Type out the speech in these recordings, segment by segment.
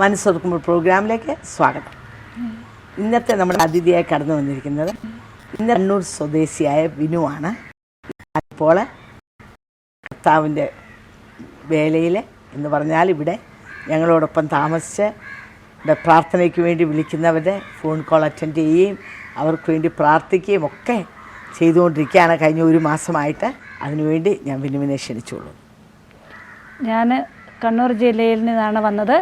മനസ്സൊതുക്കുമ്പോൾ പ്രോഗ്രാമിലേക്ക് സ്വാഗതം. ഇന്നത്തെ നമ്മുടെ അതിഥിയായി കടന്നു വന്നിരിക്കുന്നത് ഇന്ന് കണ്ണൂർ സ്വദേശിയായ വിനുവാണ് അപ്പോൾ കർത്താവിന്റെ വേലയിൽ എന്ന് പറഞ്ഞാൽ ഇവിടെ ഞങ്ങളോടൊപ്പം താമസിച്ച് ഇവിടെ പ്രാർത്ഥനയ്ക്ക് വേണ്ടി വിളിക്കുന്നവരെ ഫോൺ കോൾ അറ്റൻഡ് ചെയ്യുകയും അവർക്ക് വേണ്ടി പ്രാർത്ഥിക്കുകയും ഒക്കെ ചെയ്തുകൊണ്ടിരിക്കുകയാണ് കഴിഞ്ഞ ഒരു മാസമായിട്ട്. അതിനുവേണ്ടി ഞാൻ വിനുവിനെ ക്ഷണിച്ചോളൂ ഞാൻ കണ്ണൂർ ജില്ലയിൽ നിന്നാണ് വന്നത്.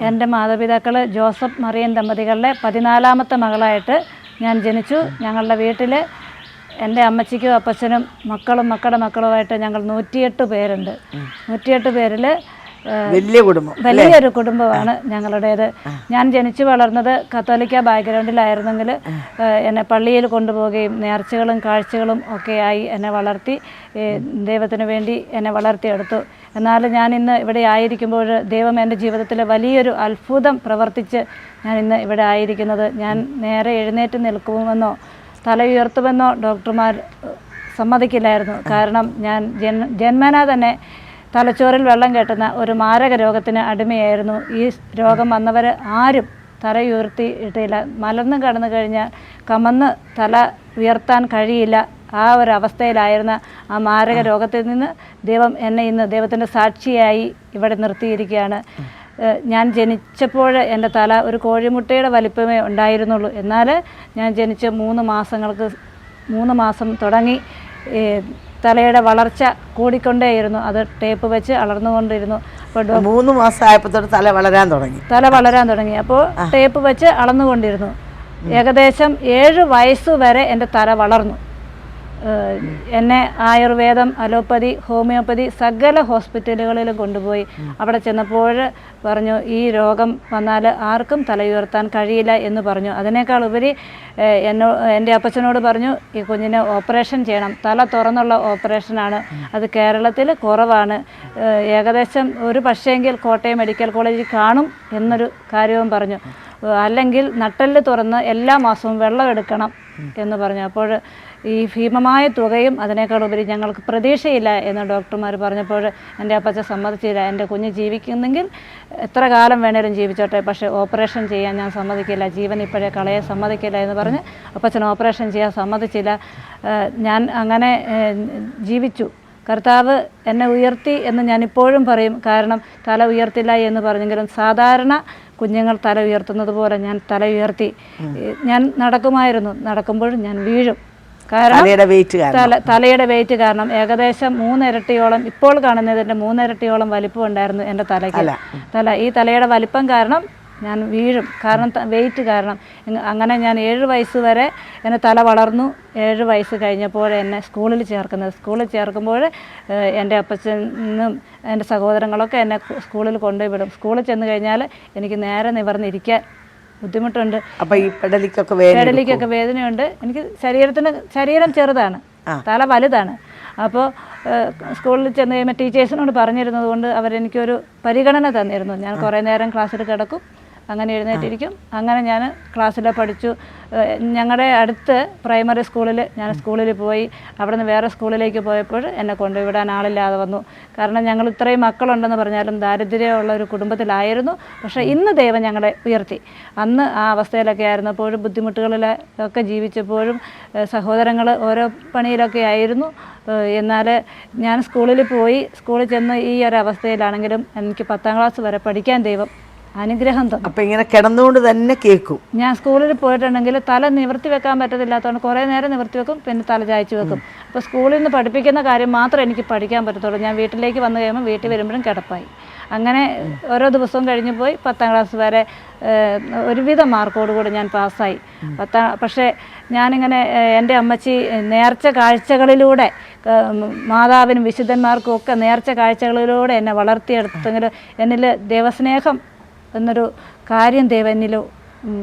എന്റെ മാതാപിതാക്കൾ ജോസഫ് മറിയൻ ദമ്പതികളുടെ പതിനാലാമത്തെ മകളായിട്ട് ഞാൻ ജനിച്ചു. ഞങ്ങളുടെ വീട്ടിൽ എന്റെ അമ്മച്ചിക്കും അപ്പച്ചനും മക്കളും മക്കളുടെ മക്കളുമായിട്ട് ഞങ്ങൾ നൂറ്റിയെട്ട് പേരുണ്ട്. നൂറ്റിയെട്ട് പേരിൽ വലിയ കുടുംബം വലിയൊരു കുടുംബമാണ് ഞങ്ങളുടേത്. ഞാൻ ജനിച്ചു വളർന്നത് കത്തോലിക്ക ബാക്ക്ഗ്രൗണ്ടിലായിരുന്നെങ്കിൽ എന്നെ പള്ളിയിൽ കൊണ്ടുപോവുകയും നേർച്ചകളും കാഴ്ചകളും ഒക്കെയായി എന്നെ വളർത്തി ദൈവത്തിന് വേണ്ടി എന്നെ വളർത്തിയെടുത്തു. എന്നാൽ ഞാൻ ഇന്ന് ഇവിടെ ആയിരിക്കുമ്പോൾ ദൈവം എന്റെ ജീവിതത്തിൽ വലിയൊരു അത്ഭുതം പ്രവർത്തിച്ച് ഞാൻ ഇന്ന് ഇവിടെ ആയിരിക്കുന്നത്. ഞാൻ നേരെ എഴുന്നേറ്റ് നിൽക്കുമെന്നോ തല ഉയർത്തുമെന്നോ ഡോക്ടർമാർ സമ്മതിക്കില്ലായിരുന്നു. കാരണം ഞാൻ ജന്മ ജന്മനാ തന്നെ തലച്ചോറിൽ വെള്ളം കെട്ടുന്ന ഒരു മാരക രോഗത്തിന് അടിമയായിരുന്നു. ഈ രോഗം വന്നവർ ആരും തല ഉയർത്തിയിട്ടില്ല മലർന്നു കടന്നു കഴിഞ്ഞാൽ കമന്ന് തല ഉയർത്താൻ കഴിയില്ല. ആ ഒരു അവസ്ഥയിലായിരുന്ന ആ മാരക രോഗത്തിൽ നിന്ന് ദൈവം എന്നെ ഇന്ന് ദൈവത്തിന്റെ സാക്ഷിയായി ഇവിടെ നിർത്തിയിരിക്കുകയാണ്. ഞാൻ ജനിച്ചപ്പോൾ എന്റെ തല ഒരു കോഴിമുട്ടയുടെ വലിപ്പമേ ഉണ്ടായിരുന്നുള്ളൂ. എന്നാൽ ഞാൻ ജനിച്ച മൂന്ന് മാസങ്ങൾക്ക് മൂന്ന് മാസം തുടങ്ങി. തലയുടെ വളർച്ച കൂടിക്കൊണ്ടേയിരുന്നു. അത് ടേപ്പ് വെച്ച് അളർന്നുകൊണ്ടിരുന്നു അപ്പോൾ മൂന്ന് മാസമായപ്പോൾ തൊട്ട് തല വളരാൻ തുടങ്ങി. തല വളരാൻ തുടങ്ങി. അപ്പോൾ ടേപ്പ് വെച്ച് അളന്നുകൊണ്ടിരുന്നു. ഏകദേശം ഏഴ് വയസ്സ് വരെ എന്റെ തല വളർന്നു. എന്നെ ആയുർവേദം അലോപ്പതി ഹോമിയോപ്പതി സകല ഹോസ്പിറ്റലുകളിലും കൊണ്ടുപോയി. അവിടെ ചെന്നപ്പോൾ പറഞ്ഞു ഈ രോഗം വന്നാൽ ആർക്കും തലയുയർത്താൻ കഴിയില്ല എന്ന് പറഞ്ഞു. അതിനേക്കാൾ ഉപരി എന്നോ എന്റെ അപ്പച്ചനോട് പറഞ്ഞു ഈ കുഞ്ഞിനെ ഓപ്പറേഷൻ ചെയ്യണം. തല തുറന്നുള്ള ഓപ്പറേഷനാണ് അത് കേരളത്തിൽ കുറവാണ്. ഏകദേശം ഒരു പക്ഷേങ്കിൽ കോട്ടയം മെഡിക്കൽ കോളേജിൽ കാണും എന്നൊരു കാര്യവും പറഞ്ഞു. അല്ലെങ്കിൽ നട്ടെല്ല് തുറന്ന് എല്ലാ മാസവും വെള്ളം എടുക്കണം എന്ന് പറഞ്ഞു. അപ്പോൾ ഈ ഭീമമായ തുകയും അതിനേക്കാൾ ഉപരി ഞങ്ങൾക്ക് പ്രതീക്ഷയില്ല എന്ന് ഡോക്ടർമാർ പറഞ്ഞപ്പോൾ എന്റെ അപ്പച്ച സമ്മതിച്ചില്ല. എന്റെ കുഞ്ഞ് ജീവിക്കുന്നെങ്കിൽ എത്ര കാലം വേണേലും ജീവിച്ചോട്ടെ പക്ഷേ ഓപ്പറേഷൻ ചെയ്യാൻ ഞാൻ സമ്മതിക്കില്ല. ജീവൻ ഇപ്പോഴേ കളയാൻ സമ്മതിക്കില്ല എന്ന് പറഞ്ഞ് അപ്പച്ചൻ ഓപ്പറേഷൻ ചെയ്യാൻ സമ്മതിച്ചില്ല. ഞാൻ അങ്ങനെ ജീവിച്ചു. കർത്താവ് എന്നെ ഉയർത്തി എന്ന് ഞാനിപ്പോഴും പറയും. കാരണം തല ഉയർത്തില്ല എന്ന് പറഞ്ഞെങ്കിലും സാധാരണ കുഞ്ഞുങ്ങൾ തല ഉയർത്തുന്നത് പോലെ ഞാൻ തല ഉയർത്തി. ഞാൻ നടക്കുമായിരുന്നു. നടക്കുമ്പോഴും ഞാൻ വീഴും. കാരണം തലയുടെ വെയിറ്റ് കാരണം. തല തലയുടെ വെയിറ്റ് കാരണം. ഏകദേശം മൂന്നിരട്ടിയോളം ഇപ്പോൾ കാണുന്നതിന്റെ മൂന്നിരട്ടിയോളം വലിപ്പം ഉണ്ടായിരുന്നു എന്റെ തലയ്ക്ക്. തല ഈ തലയുടെ വലിപ്പം കാരണം ഞാൻ വീഴും. കാരണം വെയിറ്റ് കാരണം. അങ്ങനെ ഞാൻ ഏഴ് വയസ്സ് വരെ എന്റെ തല വളർന്നു. ഏഴ് വയസ്സ് കഴിഞ്ഞപ്പോൾ എന്നെ സ്കൂളിൽ ചേർക്കുന്നത്. സ്കൂളിൽ ചേർക്കുമ്പോൾ എന്റെ അപ്പച്ചനും എന്റെ സഹോദരങ്ങളൊക്കെ എന്നെ സ്കൂളിൽ കൊണ്ടുപോയി വിടും സ്കൂളിൽ ചെന്ന് കഴിഞ്ഞാൽ എനിക്ക് നേരെ നിവർന്നിരിക്കാൻ ബുദ്ധിമുട്ടുണ്ട്. അപ്പോൾ ഈ പെടലിക്കൊക്കെ പെടലിക്കൊക്കെ വേദനയുണ്ട്. എനിക്ക് ശരീരത്തിന് ശരീരം ചെറുതാണ്. തല വലുതാണ്. അപ്പോൾ സ്കൂളിൽ ചെന്ന് കഴിയുമ്പോൾ ടീച്ചേഴ്സിനോട് പറഞ്ഞിരുന്നത് കൊണ്ട് അവരെനിക്കൊരു പരിഗണന തന്നിരുന്നു. ഞാൻ കുറേ നേരം ക്ലാസ്സിൽ കിടക്കും. അങ്ങനെ എഴുന്നേറ്റിരിക്കും. അങ്ങനെ ഞാൻ ക്ലാസ്സിൽ പഠിച്ചു. ഞങ്ങളുടെ അടുത്ത് പ്രൈമറി സ്കൂളിൽ ഞാൻ സ്കൂളിൽ പോയി. അവിടെ നിന്ന് വേറെ സ്കൂളിലേക്ക് പോയപ്പോൾ എന്നെ കൊണ്ടുവിടാൻ ആളില്ലാതെ വന്നു. കാരണം ഞങ്ങൾ ഇത്രയും മക്കളുണ്ടെന്ന് പറഞ്ഞാലും ദാരിദ്ര്യമുള്ള ഒരു കുടുംബത്തിലായിരുന്നു. പക്ഷേ ഇന്ന് ദൈവം ഞങ്ങളെ ഉയർത്തി. അന്ന് ആ അവസ്ഥയിലൊക്കെ ആയിരുന്നപ്പോഴും ബുദ്ധിമുട്ടുകളിലൊക്കെ ജീവിച്ചപ്പോഴും സഹോദരങ്ങൾ ഓരോ പണിയിലൊക്കെ ആയിരുന്നു. എന്നാൽ ഞാൻ സ്കൂളിൽ പോയി. സ്കൂളിൽ ചെന്ന് ഈ ഒരു അവസ്ഥയിലാണെങ്കിലും എനിക്ക് പത്താം ക്ലാസ് വരെ പഠിക്കാൻ ദൈവം അനുഗ്രഹം തന്നു. അപ്പൊ ഇങ്ങനെ കിടന്നുകൊണ്ട് തന്നെ കേൾക്കും. ഞാൻ സ്കൂളിൽ പോയിട്ടുണ്ടെങ്കിൽ തല നിവർത്തി വെക്കാൻ പറ്റത്തില്ലാത്തതുകൊണ്ട് കുറേ നേരം നിവർത്തി വെക്കും പിന്നെ തല ചായച്ചു വെക്കും. അപ്പോൾ സ്കൂളിൽ നിന്ന് പഠിപ്പിക്കുന്ന കാര്യം മാത്രം എനിക്ക് പഠിക്കാൻ പറ്റത്തുള്ളൂ. ഞാൻ വീട്ടിലേക്ക് വന്നു കഴിയുമ്പോൾ വീട്ടിൽ വരുമ്പോഴും കിടപ്പായി. അങ്ങനെ ഓരോ ദിവസവും കഴിഞ്ഞ് പോയി പത്താം ക്ലാസ് വരെ ഒരുവിധ മാർക്കോടുകൂടി ഞാൻ പാസ്സായി. പത്താം പക്ഷേ ഞാനിങ്ങനെ എന്റെ അമ്മച്ചി നേർച്ച കാഴ്ചകളിലൂടെ മാതാവിനും വിശുദ്ധന്മാർക്കും ഒക്കെ നേർച്ച കാഴ്ചകളിലൂടെ എന്നെ വളർത്തിയെടുത്തെങ്കിൽ എന്നിൽ ദൈവസ്നേഹം എന്നൊരു കാര്യം ദൈവം എന്നിൽ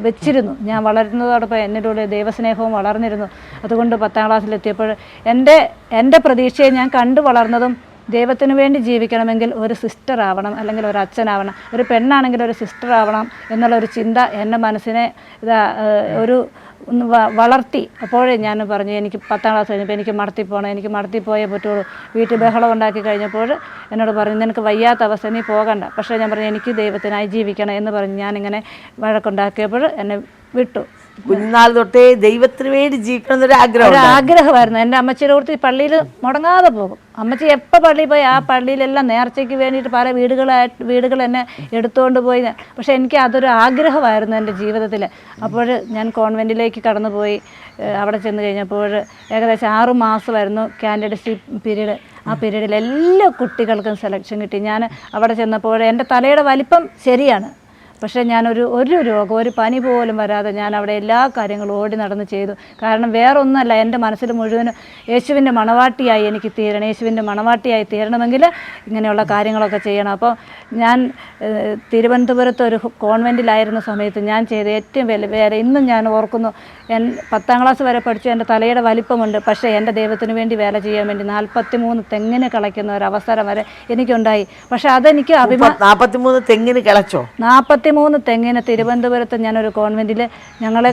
വെച്ചിരുന്നു. ഞാൻ വളരുന്നതോടൊപ്പം എന്നിലൂടെ ദൈവസ്നേഹവും വളർന്നിരുന്നു. അതുകൊണ്ട് പത്താം ക്ലാസ്സിലെത്തിയപ്പോൾ എന്റെ എന്റെ പ്രതീക്ഷയെ ഞാൻ കണ്ടു വളർന്നതും ദൈവത്തിന് വേണ്ടി ജീവിക്കണമെങ്കിൽ ഒരു സിസ്റ്റർ ആവണം അല്ലെങ്കിൽ ഒരു അച്ഛനാവണം. ഒരു പെണ്ണാണെങ്കിൽ ഒരു സിസ്റ്റർ ആവണം എന്നുള്ള ഒരു ചിന്ത എന്റെ മനസ്സിനെ ഇതാ ഒരു ഒന്ന് വളർത്തി. അപ്പോഴേ ഞാൻ പറഞ്ഞു എനിക്ക് പത്താം ക്ലാസ് കഴിഞ്ഞപ്പോൾ എനിക്ക് മടത്തി പോകണം എനിക്ക് മടത്തി പോയേ പറ്റുള്ളൂ. വീട്ടിൽ ബഹളം ഉണ്ടാക്കി കഴിഞ്ഞപ്പോൾ എന്നോട് പറഞ്ഞു നിനക്ക് വയ്യാത്ത അവസ്ഥ നീ പോകണ്ട. പക്ഷേ ഞാൻ പറഞ്ഞു എനിക്ക് ദൈവത്തിനായി ജീവിക്കണം എന്ന് പറഞ്ഞ് ഞാനിങ്ങനെ വഴക്കുണ്ടാക്കിയപ്പോൾ എന്നെ വിട്ടു. കുഞ്ഞുനാൾ തൊട്ടേ ദൈവത്തിന് വേണ്ടി ജീവിക്കണം എന്നൊരു ആഗ്രഹം ആഗ്രഹമായിരുന്നു എന്റെ അമ്മച്ചിയുടെ കൂടുതൽ പള്ളിയിൽ മുടങ്ങാതെ പോകും. അമ്മച്ചി എപ്പോൾ പള്ളി പോയി? ആ പള്ളിയിലെല്ലാം നേർച്ചയ്ക്ക് വേണ്ടിയിട്ട് പല വീടുകളായിട്ട് വീടുകൾ എന്നെ എടുത്തുകൊണ്ട് പോയി. പക്ഷേ എനിക്ക് അതൊരു ആഗ്രഹമായിരുന്നു എന്റെ ജീവിതത്തിൽ അപ്പോൾ ഞാൻ കോൺവെന്റിലേക്ക് കടന്നുപോയി. അവിടെ ചെന്ന് കഴിഞ്ഞപ്പോൾ ഏകദേശം ആറു മാസമായിരുന്നു കാൻഡിഡേറ്റ്സി പീരീഡ്. ആ പീരീഡിൽ എല്ലാ കുട്ടികൾക്കും സെലക്ഷൻ കിട്ടി. ഞാൻ അവിടെ ചെന്നപ്പോൾ എന്റെ തലയുടെ വലിപ്പം ശരിയാണ്. പക്ഷേ ഞാനൊരു ഒരു രോഗം ഒരു പനി പോലും വരാതെ ഞാൻ അവിടെ എല്ലാ കാര്യങ്ങളും ഓടി നടന്ന് ചെയ്തു. കാരണം വേറൊന്നുമല്ല എന്റെ മനസ്സിൽ മുഴുവനും യേശുവിന്റെ മണവാട്ടിയായി എനിക്ക് തീരണം യേശുവിന്റെ മണവാട്ടിയായി തീരണമെങ്കിൽ ഇങ്ങനെയുള്ള കാര്യങ്ങളൊക്കെ ചെയ്യണം. അപ്പോൾ ഞാൻ തിരുവനന്തപുരത്ത് ഒരു കോൺവെന്റിലായിരുന്ന സമയത്ത് ഞാൻ ചെയ്ത ഏറ്റവും വലിയ വേറെ ഇന്നും ഞാൻ ഓർക്കുന്നു എൻ പത്താം ക്ലാസ് വരെ പഠിച്ചു എന്റെ തലയുടെ വലിപ്പമുണ്ട് പക്ഷേ എന്റെ ദൈവത്തിന് വേണ്ടി വേല ചെയ്യാൻ വേണ്ടി നാൽപ്പത്തി മൂന്ന് തെങ്ങിന് കളയ്ക്കുന്ന ഒരു അവസരം വരെ എനിക്കുണ്ടായി. പക്ഷേ അതെനിക്ക് അഭിമാനം നാൽപ്പത്തി മൂന്ന് തെങ്ങിന് കിളച്ചോ? നാൽപ്പത്തി മൂന്ന് തെങ്ങിന് തിരുവനന്തപുരത്ത് ഞാനൊരു കോൺവെന്റിൽ ഞങ്ങളെ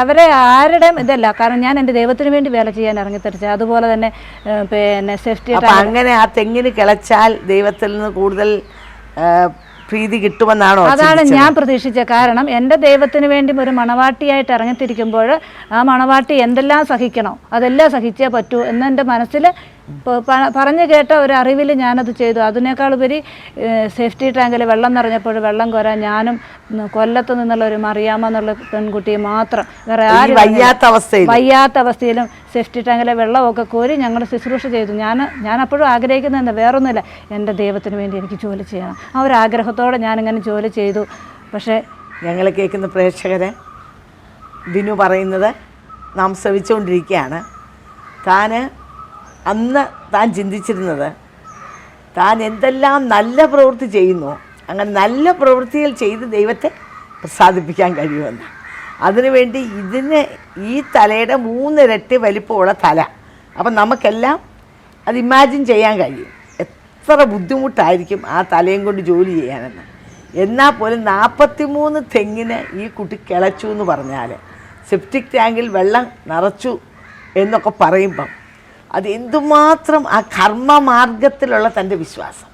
അവരെ ആരുടെയും ഇതല്ല. കാരണം ഞാൻ എന്റെ ദൈവത്തിന് വേണ്ടി വേല ചെയ്യാൻ ഇറങ്ങിത്തിരിച്ചത്. അതുപോലെ തന്നെ പിന്നെ സേഫ്റ്റി അങ്ങനെ ആ തെങ്ങിന് കിളച്ചാൽ ദൈവത്തിൽ നിന്ന് കൂടുതൽ പ്രീതി കിട്ടുമെന്നാണോ അതാണ് ഞാൻ പ്രതീക്ഷിച്ചത്. കാരണം എന്റെ ദൈവത്തിന് വേണ്ടി ഒരു മണവാട്ടിയായിട്ട് ഇറങ്ങിത്തിരിക്കുമ്പോൾ ആ മണവാട്ടി എന്തെല്ലാം സഹിക്കണോ അതെല്ലാം സഹിച്ചേ പറ്റൂ എന്നെന്റെ മനസ്സിൽ പറഞ്ഞു കേട്ട ഒരു അറിവിൽ ഞാനത് ചെയ്തു. അതിനേക്കാൾ ഉപരി സേഫ്റ്റി ടാങ്കിൽ വെള്ളം നിറഞ്ഞപ്പോൾ വെള്ളം കോരാൻ ഞാനും കൊല്ലത്ത് നിന്നുള്ള ഒരു മറിയാമെന്നുള്ള പെൺകുട്ടിയെ മാത്രം വേറെ ആരും വയ്യാത്ത അവസ്ഥയിൽ വയ്യാത്ത അവസ്ഥയിലും സേഫ്റ്റി ടാങ്കിലെ വെള്ളമൊക്കെ കോരി ഞങ്ങൾ ശുശ്രൂഷ ചെയ്തു. ഞാൻ ഞാൻ അപ്പോഴും ആഗ്രഹിക്കുന്നതെന്ന് വേറൊന്നുമില്ല. എന്റെ ദൈവത്തിന് വേണ്ടി എനിക്ക് ജോലി ചെയ്യണം. ആ ഒരു ആഗ്രഹത്തോടെ ഞാനിങ്ങനെ ജോലി ചെയ്തു. പക്ഷേ ഞങ്ങൾ കേൾക്കുന്ന പ്രേക്ഷകരെ ബിനു പറയുന്നത് നാം ശ്രവിച്ചുകൊണ്ടിരിക്കുകയാണ്. താൻ അന്ന് താൻ ചിന്തിച്ചിരുന്നത്. താൻ എന്തെല്ലാം നല്ല പ്രവൃത്തി ചെയ്യുന്നു. അങ്ങനെ നല്ല പ്രവൃത്തികൾ ചെയ്ത് ദൈവത്തെ പ്രസാദിപ്പിക്കാൻ കഴിയുമെന്ന്. അതിനുവേണ്ടി ഇതിന് ഈ തലയുടെ മൂന്നിരട്ടി വലിപ്പമുള്ള തല. അപ്പം നമുക്കെല്ലാം അത് ഇമാജിൻ ചെയ്യാൻ കഴിയും. എത്ര ബുദ്ധിമുട്ടായിരിക്കും ആ തലയും കൊണ്ട് ജോലി ചെയ്യാനെന്ന്. എന്നാൽ പോലും നാൽപ്പത്തിമൂന്ന് തെങ്ങിന് ഈ കുട്ടി കിളച്ചു എന്ന് പറഞ്ഞാൽ സെപ്റ്റിക് ടാങ്കിൽ വെള്ളം നിറച്ചു എന്നൊക്കെ പറയുമ്പം അത് എന്തുമാത്രം ആ കർമ്മമാർഗത്തിലുള്ള തന്റെ വിശ്വാസം.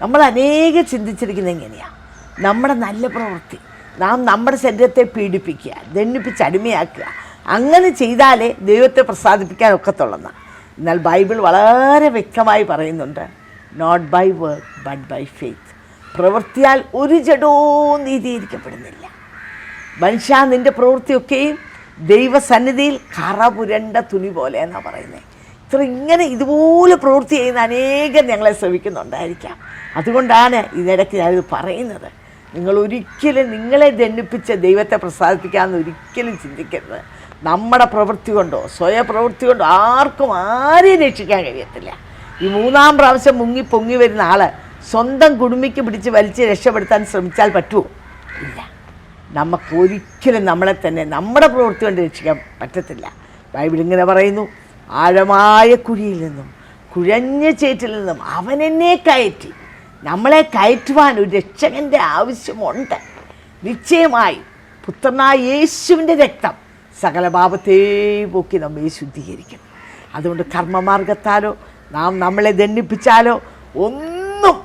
നമ്മൾ അനേകം ചിന്തിച്ചിരിക്കുന്നത് എങ്ങനെയാണ് നമ്മുടെ നല്ല പ്രവൃത്തി. നാം നമ്മുടെ ശരീരത്തെ പീഡിപ്പിക്കുക ദണ്ണിപ്പിച്ച് അടിമയാക്കുക. അങ്ങനെ ചെയ്താലേ ദൈവത്തെ പ്രസാദിപ്പിക്കാൻ ഒക്കത്തുള്ളതാണ് എന്നാൽ ബൈബിൾ വളരെ വ്യക്തമായി പറയുന്നുണ്ട് not by work but by faith പ്രവൃത്തിയാൽ ഒരു ജഡവും നീതീകരിക്കപ്പെടുന്നില്ല. മനുഷ്യ നിന്റെ പ്രവൃത്തിയൊക്കെയും ദൈവസന്നിധിയിൽ കറപുരണ്ട തുണി പോലെ എന്നാണ് പറയുന്നത് ഇത്ര ഇങ്ങനെ ഇതുപോലെ പ്രവൃത്തി ചെയ്യുന്ന അനേകം ഞങ്ങളെ ശ്രമിക്കുന്നുണ്ടായിരിക്കാം. അതുകൊണ്ടാണ് ഇതിനിടയ്ക്ക് ഞാനിത് പറയുന്നത്. നിങ്ങൾ ഒരിക്കലും നിങ്ങളെ ദണ്ഡിപ്പിച്ച ദൈവത്തെ പ്രസാദിപ്പിക്കാമെന്ന് ഒരിക്കലും ചിന്തിക്കരുത്. നമ്മുടെ പ്രവൃത്തി കൊണ്ടോ സ്വയ പ്രവൃത്തി കൊണ്ടോ ആർക്കും ആരെയും രക്ഷിക്കാൻ കഴിയത്തില്ല. ഈ മൂന്നാം പ്രാവശ്യം മുങ്ങി പൊങ്ങി വരുന്ന ആൾ സ്വന്തം കുടുംബിക്ക് പിടിച്ച് വലിച്ച് രക്ഷപ്പെടുത്താൻ ശ്രമിച്ചാൽ പറ്റുമോ? ഇല്ല. നമുക്ക് ഒരിക്കലും നമ്മളെ തന്നെ നമ്മുടെ പ്രവൃത്തി കൊണ്ട് രക്ഷിക്കാൻ പറ്റത്തില്ല. ബൈബിൾ ഇങ്ങനെ പറയുന്നു. ആഴമായ കുഴിയിൽ നിന്നും കുഴഞ്ഞ ചേറ്റിൽ നിന്നും അവൻ എന്നെ കയറ്റി. നമ്മളെ കയറ്റുവാൻ ഒരു രക്ഷകന്റെ ആവശ്യമുണ്ട്. നിശ്ചയമായി പുത്രനായ യേശുവിന്റെ രക്തം സകല പാപത്തെ പോക്കി നമ്മെ ശുദ്ധീകരിക്കും. അതുകൊണ്ട് കർമ്മമാർഗത്താലോ നാം നമ്മളെ ദണ്ഡിപ്പിച്ചാലോ ഒന്നും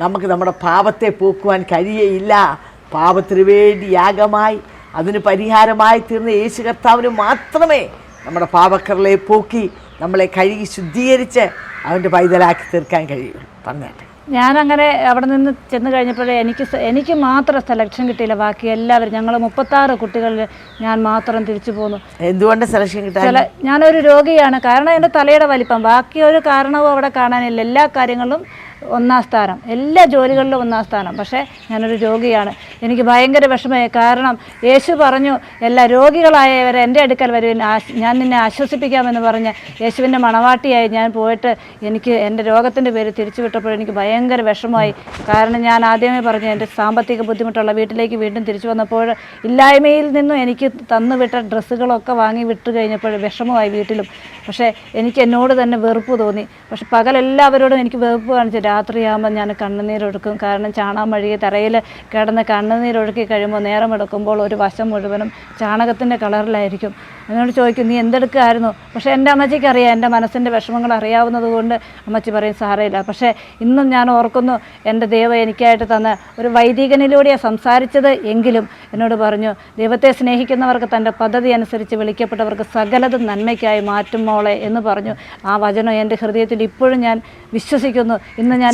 നമുക്ക് നമ്മുടെ പാപത്തെ പോക്കുവാൻ കഴിയയില്ല. പാപത്തിനു വേണ്ടി യാഗമായി അതിന് പരിഹാരമായി തീർന്ന യേശു കർത്താവിന് മാത്രമേ നമ്മുടെ പാപക്കറലെ പോക്കി നമ്മളെ കഴുകി ശുദ്ധീകരിച്ച് അവന്റെ പൈതലാക്കി തീർക്കാൻ കഴിയും. പറഞ്ഞേട്ടെ. ഞാനങ്ങനെ അവിടെ നിന്ന് ചെന്ന് കഴിഞ്ഞപ്പോഴേ എനിക്ക് എനിക്ക് മാത്രം സെലക്ഷൻ കിട്ടിയില്ല. ബാക്കി എല്ലാവരും ഞങ്ങൾ മുപ്പത്താറ് കുട്ടികളിൽ ഞാൻ മാത്രം തിരിച്ചു പോന്നു. എന്തുകൊണ്ട് സെലക്ഷൻ കിട്ടാൻ? ഞാനൊരു രോഗിയാണ്. കാരണം എന്റെ തലയുടെ വലിപ്പം. ബാക്കി ഒരു കാരണവും അവിടെ കാണാനില്ല. എല്ലാ കാര്യങ്ങളിലും ഒന്നാം സ്ഥാനം. എല്ലാ ജോലികളിലും ഒന്നാം സ്ഥാനം. പക്ഷേ ഞാനൊരു രോഗിയാണ്. എനിക്ക് ഭയങ്കര വിഷമമായി. കാരണം യേശു പറഞ്ഞു എല്ലാ രോഗികളായവരെ എന്റെ അടുക്കൽ വരുവിൻ. ഞാൻ നിന്നെ ആശ്വസിപ്പിക്കാമെന്ന് പറഞ്ഞ് യേശുവിന്റെ മണവാട്ടിയായി ഞാൻ പോയിട്ട് എനിക്ക് എന്റെ രോഗത്തിന്റെ പേര് തിരിച്ചു വിട്ടപ്പോൾ എനിക്ക് ഭയങ്കര വിഷമമായി. കാരണം ഞാൻ ആദ്യമേ പറഞ്ഞു എന്റെ സാമ്പത്തിക ബുദ്ധിമുട്ടുള്ള വീട്ടിലേക്ക് വീണ്ടും തിരിച്ചു വന്നപ്പോൾ ഇല്ലായ്മയിൽ നിന്നും എനിക്ക് തന്നു വിട്ട ഡ്രസ്സുകളൊക്കെ വാങ്ങി വിട്ടു കഴിഞ്ഞപ്പോൾ വിഷമമായി വീട്ടിലും. പക്ഷേ എനിക്ക് എന്നോട് തന്നെ വെറുപ്പ് തോന്നി. പക്ഷെ പകലെല്ലാവരോടും എനിക്ക് വെറുപ്പ് കാണിച്ചു രാത്രിയാകുമ്പോൾ ഞാൻ കണ്ണുനീരൊഴുക്കും. കാരണം ചാണകം വഴി തറയിൽ കിടന്ന് കണ്ണുനീരൊഴുക്കി കഴിയുമ്പോൾ നേരം എടുക്കുമ്പോൾ ഒരു വശം മുഴുവനും ചാണകത്തിന്റെ കളറിലായിരിക്കും. എന്നോട് ചോദിക്കും നീ എന്തെടുക്കുമായിരുന്നു പക്ഷേ എന്റെ അമ്മച്ചിക്ക് അറിയാം എന്റെ മനസ്സിന്റെ വിഷമങ്ങൾ അറിയാവുന്നത് കൊണ്ട് അമ്മച്ചി പറയും സാറേയില്ല പക്ഷേ ഇന്നും ഞാൻ ഓർക്കുന്നു എന്റെ ദൈവം എനിക്കായിട്ട് തന്ന ഒരു വൈദികനിലൂടെയാണ് സംസാരിച്ചത് എങ്കിലും എന്നോട് പറഞ്ഞു ദൈവത്തെ സ്നേഹിക്കുന്നവർക്ക് തന്റെ പദ്ധതി അനുസരിച്ച് വിളിക്കപ്പെട്ടവർക്ക് സകലതും നന്മയ്ക്കായി മാറ്റും മോളെ എന്ന് പറഞ്ഞു. ആ വചനം എന്റെ ഹൃദയത്തിൽ ഇപ്പോഴും ഞാൻ വിശ്വസിക്കുന്നു. ഇന്ന് ഞാൻ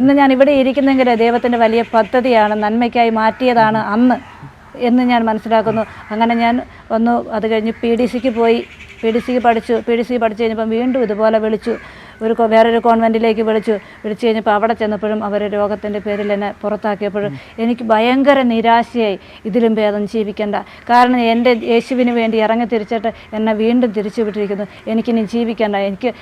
ഇന്ന് ഞാൻ ഇവിടെ ഇരിക്കുന്നെങ്കിൽ ദൈവത്തിന്റെ വലിയ പദ്ധതിയാണ് നന്മയ്ക്കായി മാറ്റിയതാണ് അന്ന്. എന്ന് ഞാൻ മനസ്സിലാക്കുന്നു. അങ്ങനെ ഞാൻ വന്നു. അത് കഴിഞ്ഞ് പി ഡി സിക്ക് പോയി. പി ഡി സിക്ക് പഠിച്ചു. പി ഡി സി പഠിച്ചു കഴിഞ്ഞപ്പം വീണ്ടും ഇതുപോലെ വിളിച്ചു. ഒരു വേറൊരു കോൺവെന്റിലേക്ക് വിളിച്ചു. വിളിച്ചു കഴിഞ്ഞപ്പോൾ അവിടെ ചെന്നപ്പോഴും അവർ രോഗത്തിന്റെ പേരിൽ എന്നെ പുറത്താക്കിയപ്പോഴും എനിക്ക് ഭയങ്കര നിരാശയായി. ഇതിലും ഭേദം ജീവിക്കേണ്ട. കാരണം എന്റെ യേശുവിന് വേണ്ടി ഇറങ്ങി തിരിച്ചിട്ട് എന്നെ വീണ്ടും തിരിച്ചു വിട്ടിരിക്കുന്നു എനിക്കിനി ജീവിക്കേണ്ട. എനിക്ക്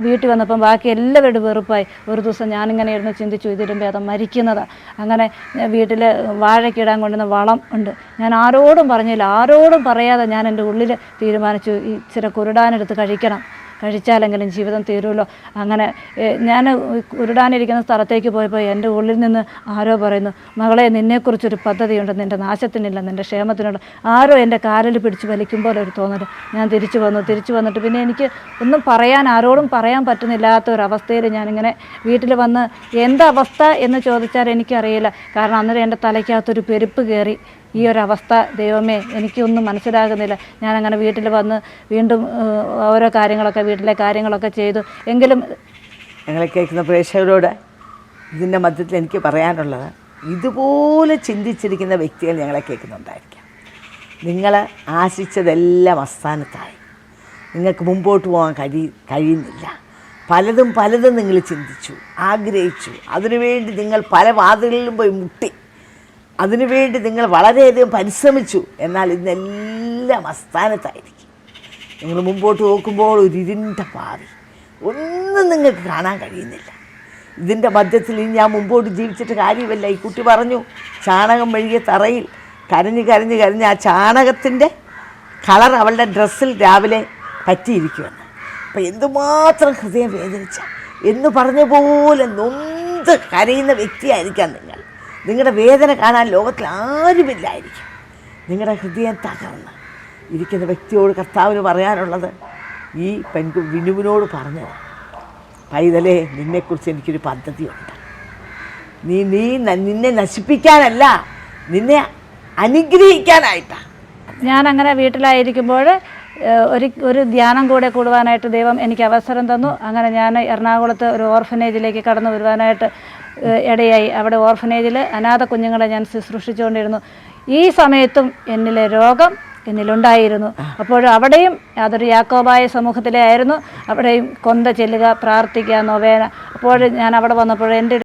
വീട്ടിൽ വന്നപ്പം ബാക്കി എല്ലാവരുടെ വെറുപ്പായി. ഒരു ദിവസം ഞാനിങ്ങനെ ഇരുന്ന് ചിന്തിച്ചു ഇതിലും ഭേദം മരിക്കുന്നതാണ് അങ്ങനെ വീട്ടിൽ വാഴക്കിടാൻ കൊണ്ടുവന്ന വളം ഉണ്ട്. ഞാൻ ആരോടും പറഞ്ഞില്ല. ആരോടും പറയാതെ ഞാൻ എന്റെ ഉള്ളിൽ തീരുമാനിച്ചു ഈ ഇച്ചിരി കുരുടാനെടുത്ത് കഴിക്കണം. കഴിച്ചാലെങ്കിലും ജീവിതം തീരുമല്ലോ. അങ്ങനെ ഞാൻ ഉരുടാനിരിക്കുന്ന സ്ഥലത്തേക്ക് പോയപ്പോൾ എന്റെ ഉള്ളിൽ നിന്ന് ആരോ പറയുന്നു മകളെ നിന്നെക്കുറിച്ചൊരു പദ്ധതിയുണ്ട്. നിന്റെ നാശത്തിനില്ല നിന്റെ ക്ഷേമത്തിനുള്ള ആരോ എന്റെ കാലിൽ പിടിച്ച് വലിക്കുമ്പോൾ ഒരു തോന്നൽ ഞാൻ തിരിച്ചു വന്നു തിരിച്ചു വന്നിട്ട് പിന്നെ എനിക്ക് ഒന്നും പറയാൻ ആരോടും പറയാൻ പറ്റുന്നില്ലാത്ത ഒരു അവസ്ഥയിൽ ഞാനിങ്ങനെ വീട്ടിൽ വന്ന് എന്തവസ്ഥ എന്ന് ചോദിച്ചാൽ എനിക്കറിയില്ല. കാരണം അന്നേരം എന്റെ തലയ്ക്കകത്തൊരു പെരുപ്പ് കയറി. ഈ ഒരു അവസ്ഥ ദൈവമേ എനിക്കൊന്നും മനസ്സിലാകുന്നില്ല. ഞാനങ്ങനെ വീട്ടിൽ വന്ന് വീണ്ടും ഓരോ കാര്യങ്ങളൊക്കെ വീട്ടിലെ കാര്യങ്ങളൊക്കെ ചെയ്തു. എങ്കിലും ഞങ്ങളെ കേൾക്കുന്ന പ്രേക്ഷകരോട് ഇതിന്റെ മധ്യത്തിൽ എനിക്ക് പറയാനുള്ളത് ഇതുപോലെ ചിന്തിച്ചിരിക്കുന്ന വ്യക്തികൾ ഞങ്ങളെ കേൾക്കുന്നുണ്ടായിരിക്കാം. നിങ്ങൾ ആശിച്ചതെല്ലാം അസ്ഥാനത്തായി നിങ്ങൾക്ക് മുമ്പോട്ട് പോകാൻ കഴി കഴിയുന്നില്ല. പലതും പലതും നിങ്ങൾ ചിന്തിച്ചു ആഗ്രഹിച്ചു. അതിനുവേണ്ടി നിങ്ങൾ പല വാതിലും പോയി മുട്ടി. അതിനുവേണ്ടി നിങ്ങൾ വളരെയധികം പരിശ്രമിച്ചു. എന്നാൽ ഇന്നെല്ലാം അസ്ഥാനത്തായിരിക്കും. നിങ്ങൾ മുമ്പോട്ട് നോക്കുമ്പോൾ ഒരു ഇരുണ്ട പാതി ഒന്നും നിങ്ങൾക്ക് കാണാൻ കഴിയുന്നില്ല. ഇതിന്റെ മധ്യത്തിൽ ഇനി ഞാൻ മുമ്പോട്ട് ജീവിച്ചിട്ട് കാര്യമില്ല. ഈ കുട്ടി പറഞ്ഞു ചാണകം മെഴുകിയ തറയിൽ കരഞ്ഞ് കരഞ്ഞ് കരഞ്ഞ് ആ ചാണകത്തിന്റെ കളർ അവളുടെ ഡ്രസ്സിൽ രാവിലെ പറ്റിയിരിക്കുമെന്ന് അപ്പം എന്തുമാത്രം ഹൃദയം വേദനിച്ച. എന്ന് പറഞ്ഞ പോലെ നൊന്ത് കരയുന്ന വ്യക്തിയായിരിക്കാം നിങ്ങൾ. നിങ്ങളുടെ വേദന കാണാൻ ലോകത്തിൽ ആരുമില്ലായിരിക്കും നിങ്ങളുടെ ഹൃദയം തകർന്ന് ഇരിക്കുന്ന വ്യക്തിയോട് കർത്താവിന് പറയാനുള്ളത് ഈ പെൺകു വിനുവിനോട് പറഞ്ഞത്. പൈതലേ നിന്നെക്കുറിച്ച് എനിക്കൊരു പദ്ധതിയുണ്ട്. നീ നീ നിന്നെ നശിപ്പിക്കാനല്ല നിന്നെ അനുഗ്രഹിക്കാനായിട്ടാണ് ഞാൻ അങ്ങനെ വീട്ടിലായിരിക്കുമ്പോൾ ഒരു ഒരു ധ്യാനം കൂടെ കൂടുവാനായിട്ട് ദൈവം എനിക്ക് അവസരം തന്നു. അങ്ങനെ ഞാൻ എറണാകുളത്ത് ഒരു ഓർഫനേജിലേക്ക് കടന്നു വരുവാനായിട്ട് ഇടയായി. അവിടെ ഓർഫനേജിൽ അനാഥ കുഞ്ഞുങ്ങളെ ഞാൻ ശുശ്രൂഷിച്ചുകൊണ്ടിരുന്നു. ഈ സമയത്തും എന്നിലെ രോഗം എന്നിലുണ്ടായിരുന്നു. അപ്പോൾ അവിടെയും അതൊരു യാക്കോബായ സമൂഹത്തിലെ ആയിരുന്നു. അവിടെയും കൊന്ത ചെല്ലുക പ്രാർത്ഥിക്കുക നൊവേന. അപ്പോൾ ഞാൻ അവിടെ വന്നപ്പോൾ എന്റെ